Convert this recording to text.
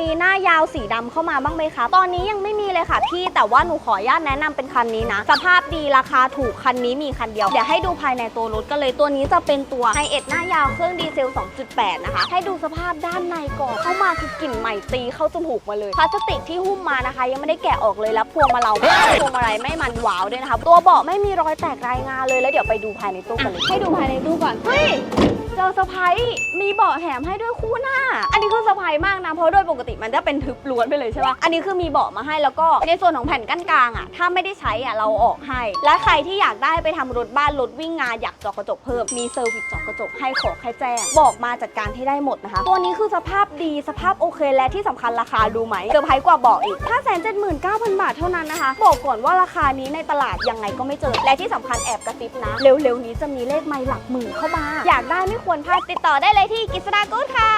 มีหน้ายาวสีดำเข้ามาบ้างไหมคะ ตอนนี้ยังไม่มีเลยค่ะพี่ แต่ว่าหนูขออนุญาตแนะนำเป็นคันนี้นะ สภาพดีราคาถูกคันนี้มีคันเดียว เดี๋ยวให้ดูภายในตัวรถกันเลย ตัวนี้จะเป็นตัวไฮเอ็ดหน้ายาวเครื่องดีเซล 2.8 นะคะ ให้ดูสภาพด้านในก่อน เข้ามาคือกลิ่นใหม่ตีเข้าจมูกมาเลย พลาสติกที่หุ้มมานะคะ ยังไม่ได้แกะออกเลย แล้วพวงมาเราพวงมาลัยไม่มันว้าวด้วยนะคะ ตัวเบาะไม่มีรอยแตกรายงานเลย แล้วเดี๋ยวไปดูภายในตู้กันเลย ให้ดูภายในตู้ก่อน เฮ้ย เจอเซอร์ไพรส์มีเบาะแถมให้ด้วยคู่หน้า อันนี้คือเซอร์ไพรส์มากนะ เพราะโดยปกกติมันจะเป็นทึบล้วนไปเลยใช่ปะอันนี้คือมีเบาะมาให้แล้วก็ในส่วนของแผ่นกั้นกลางอะถ้าไม่ได้ใช้อะเราออกให้ และใครที่อยากได้ไปทำรถบ้านรถวิ่งงานอยากจาะกระจกเพิ่มมีเซอร์วิสจาะกระจกให้ขอแค่แจ้งบอกมาจัดการให้ได้หมดนะคะ ตัวนี้คือสภาพดีสภาพโอเคและที่สำคัญราคาดูไหมเซอร์ไพรส์กว่าเบอกอีก579,000บาทเท่านั้นนะคะ บอกก่อนว่าราคานี้ในตลาดยังไงก็ไม่เจอ และที่สำคัญแอบกระซิบนะ เร็วๆนี้จะมีเลขไมล์หลักหมื่นเข้ามา อยากได้ไม่ควรพลาดติดต่อได้เลยที่กิษดากู๊ดค่ะ